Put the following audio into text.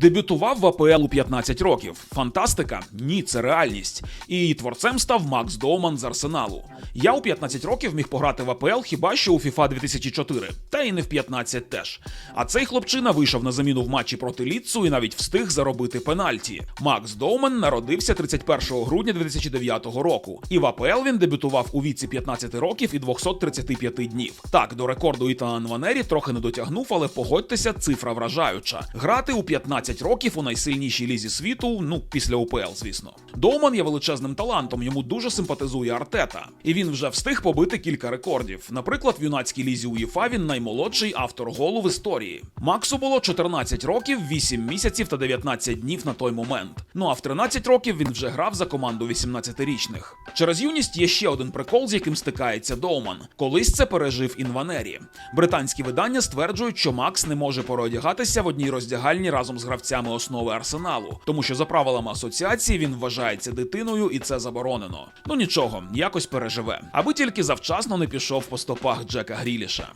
Дебютував в АПЛ у 15 років. Фантастика? Ні, це реальність. І творцем став Макс Доуман з Арсеналу. Я у 15 років міг пограти в АПЛ хіба що у FIFA 2004, та і не в 15 теж. А цей хлопчина вийшов на заміну в матчі проти Ліцу і навіть встиг заробити пенальті. Макс Доумен народився 31 грудня 2009 року, і в АПЛ він дебютував у віці 15 років і 235 днів. Так, до рекорду Ітана Нванері трохи не дотягнув, але погодьтеся, цифра вражаюча. Грати у 15 років у найсильнішій лізі світу, ну після УПЛ, звісно. Доуман є величезним талантом, йому дуже симпатизує Артета, і він вже встиг побити кілька рекордів. Наприклад, в юнацькій лізі УЄФА він наймолодший автор голу в історії. Максу було 14 років, 8 місяців та 19 днів на той момент. Ну а в 13 років він вже грав за команду 18-річних. Через юність є ще один прикол, з яким стикається Доуман. Колись це пережив Інванері. Британські видання стверджують, що Макс не може переодягатися в одній роздягальні разом з гравцями основи арсеналу, тому що за правилами асоціації він вважається дитиною і це заборонено. Ну нічого, якось переживе, аби тільки завчасно не пішов по стопах Джека Гріліша.